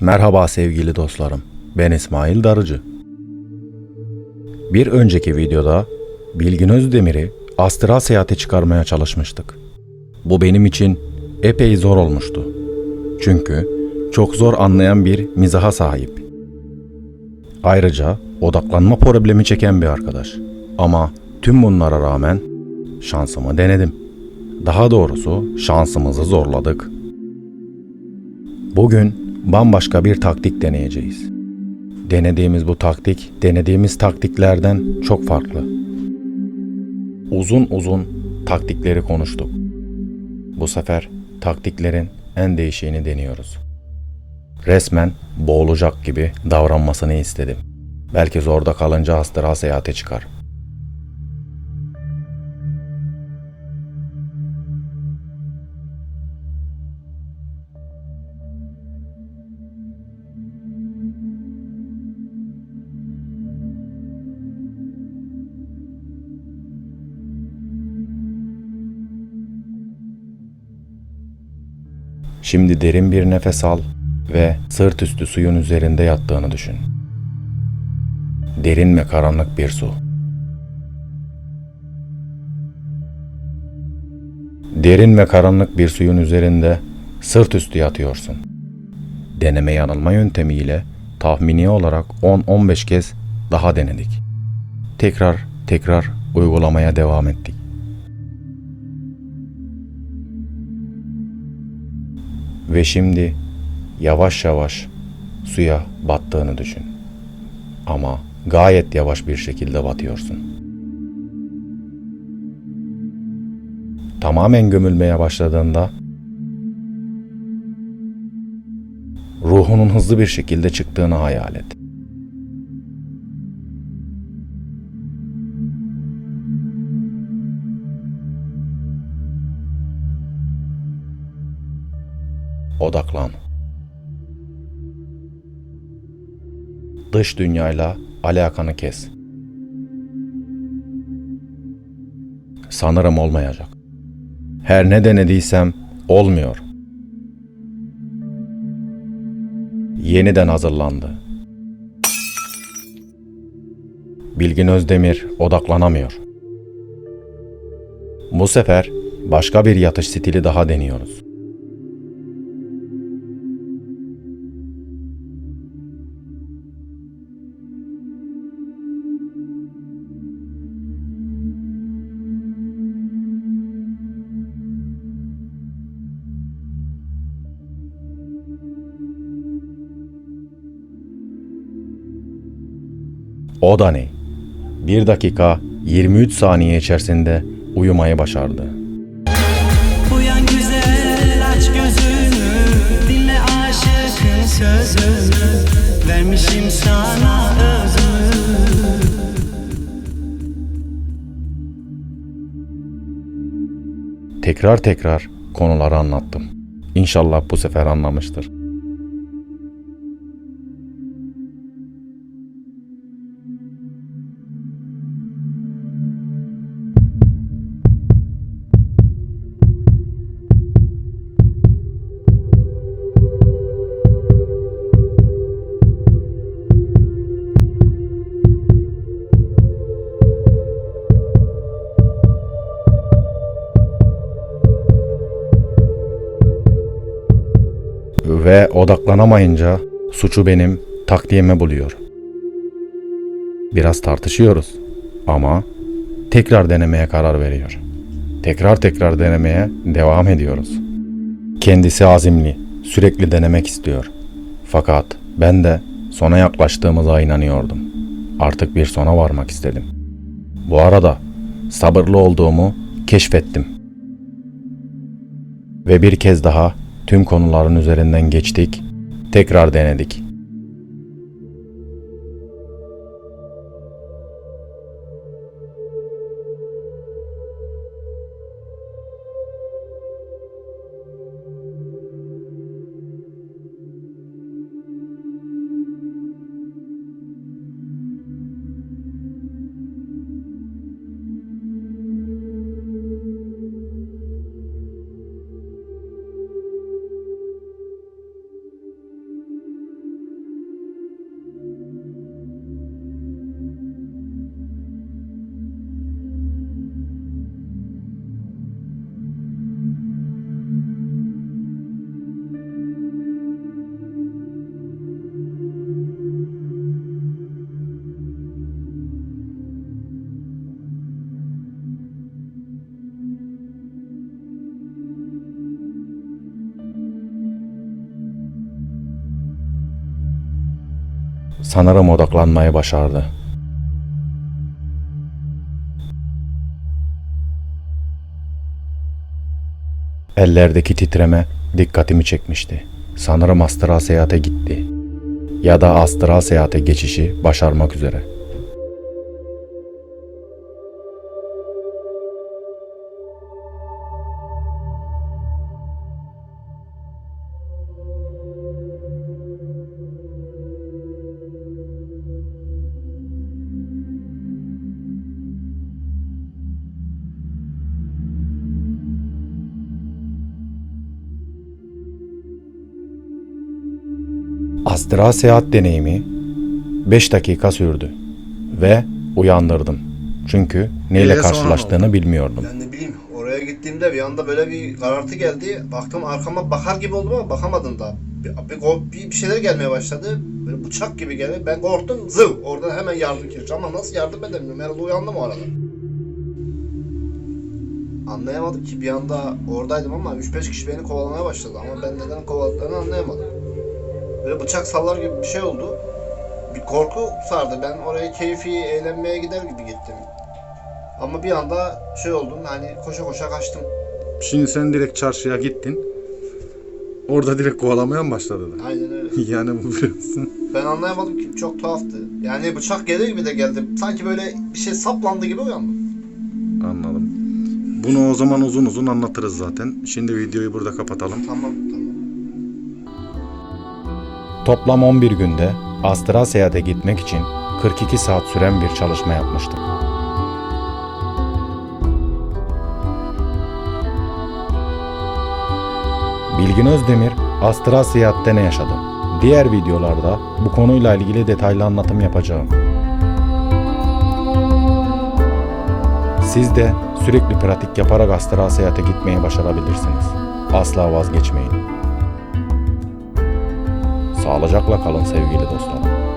Merhaba sevgili dostlarım. Ben İsmail Darıcı. Bir önceki videoda Bilgin Özdemir'i astral seyahate çıkarmaya çalışmıştık. Bu benim için epey zor olmuştu. Çünkü çok zor anlayan bir mizaha sahip. Ayrıca odaklanma problemi çeken bir arkadaş. Ama tüm bunlara rağmen şansımı denedim. Daha doğrusu şansımızı zorladık. Bugün bambaşka bir taktik deneyeceğiz. Denediğimiz bu taktik, denediğimiz taktiklerden çok farklı. Uzun uzun taktikleri konuştuk. Bu sefer taktiklerin en değişiğini deniyoruz. Resmen boğulacak gibi davranmasını istedim. Belki zorda kalınca astral seyahate çıkar. Şimdi derin bir nefes al ve sırt üstü suyun üzerinde yattığını düşün. Derin ve karanlık bir su. Derin ve karanlık bir suyun üzerinde sırt üstü yatıyorsun. Deneme yanılma yöntemiyle tahmini olarak 10-15 kez daha denedik. Tekrar tekrar uygulamaya devam ettik. Ve şimdi yavaş yavaş suya battığını düşün. Ama gayet yavaş bir şekilde batıyorsun. Tamamen gömülmeye başladığında ruhunun hızlı bir şekilde çıktığını hayal et. Odaklan. Dış dünyayla alakanı kes. Sanırım olmayacak. Her ne denediysem olmuyor. Yeniden hazırlandı. Bilgin Özdemir odaklanamıyor. Bu sefer başka bir yatış stili daha deniyoruz. O da ne? 1 dakika 23 saniye içerisinde uyumayı başardı. Uyan güzel aç gözünü Dinle aşıkın sözünü Vermişim sana özümü Tekrar tekrar konuları anlattım. İnşallah bu sefer anlamıştır. Ve odaklanamayınca suçu benim takdiyeme buluyor. Biraz tartışıyoruz ama tekrar denemeye karar veriyor. Tekrar tekrar denemeye devam ediyoruz. Kendisi azimli, sürekli denemek istiyor. Fakat ben de sona yaklaştığımıza inanıyordum. Artık bir sona varmak istedim. Bu arada sabırlı olduğumu keşfettim. Ve bir kez daha tüm konuların üzerinden geçtik. Tekrar denedik. Sanırım odaklanmayı başardı. Ellerdeki titreme dikkatimi çekmişti. Sanırım astral seyahate gitti. Ya da astral seyahate geçişi başarmak üzere. Astral seyahat deneyimi 5 dakika sürdü ve uyandırdım. Çünkü neyle karşılaştığını bilmiyordum. Ben ne bileyim oraya gittiğimde bir anda böyle bir karartı geldi. Baktım arkama bakar gibi oldum ama bakamadım da. Bir, bir, bir, bir şeyler gelmeye başladı. Böyle bıçak gibi geldi. Ben korktum zıv. Oradan hemen yardım kirişi ama nasıl yardım edemiyorum. Herhalde uyandım o arada. Anlayamadım ki bir anda oradaydım ama 3-5 kişi beni kovalamaya başladı ama ben neden kovaladıklarını anlayamadım. Böyle bıçak sallar gibi bir şey oldu. Bir korku sardı. Ben oraya keyfi eğlenmeye gider gibi gittim. Ama bir anda şey oldum hani koşa koşa kaçtım. Şimdi sen direkt çarşıya gittin. Orada direkt kovalamaya mı başladılar? Aynen öyle. yani bu biliyorsun. Ben anlayamadım ki çok tuhaftı. Yani bıçak gelir gibi de geldim. Sanki böyle bir şey saplandı gibi uyandım. Anladım. Bunu o zaman uzun uzun anlatırız zaten. Şimdi videoyu burada kapatalım. Tamam tamam. Toplam 11 günde astral seyahate gitmek için 42 saat süren bir çalışma yapmıştık. Bilgin Özdemir astral seyahatte ne yaşadı? Diğer videolarda bu konuyla ilgili detaylı anlatım yapacağım. Siz de sürekli pratik yaparak astral seyahate gitmeyi başarabilirsiniz. Asla vazgeçmeyin. Sağlıcakla kalın sevgili dostlarım.